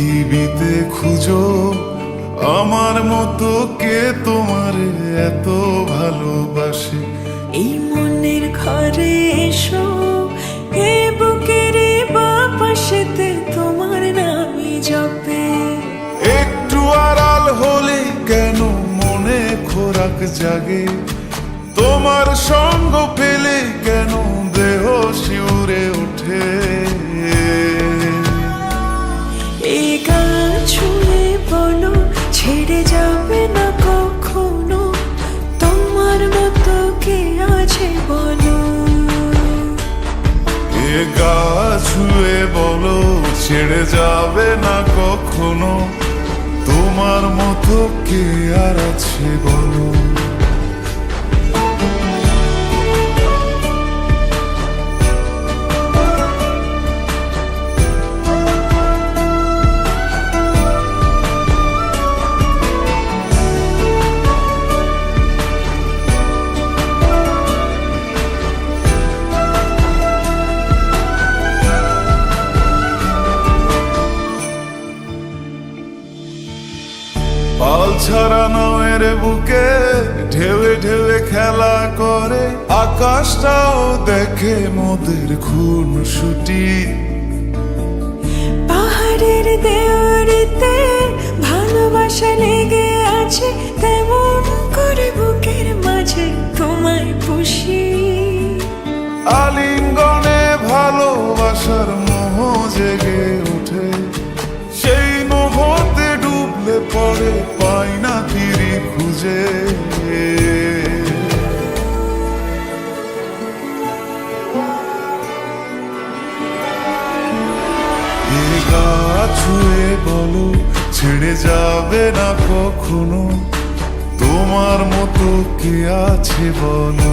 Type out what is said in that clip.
পৃথিবীতে খুঁজো আমার মতো কে তোমার এত ভালোবাসে? এই মনের ঘরে এসো এ বুকের বাপাশেতে তোমার জপে। একটু আড়াল হলে কেন মনে খোরাক জাগে? তোমার সঙ্গ পেলে কেন ছেড়ে যাবে না কখনো? তোমার মতো কে আছে বলো? এ গা ছুঁয়ে বলো, ছেড়ে যাবে না কখনো? তোমার মতো কে আর আছে বলো? পাল ছাড়া নয়ের বুকে ঢেউে ঢেউে খেলা করে। আকাশটাও দেখে মোদের খুন ছুটি পাহাড়ের দেওয়ারিতে ভালোবাসা লেগে আছে তেমন করে বুকের মাঝে তোমায় পুষি। আলিঙ্গনে পরে পাই না তীরি খুঁজে। গা ছুঁয়ে বলো, ছেড়ে যাবে না কখনো? তোমার মতো কে আছে বলো?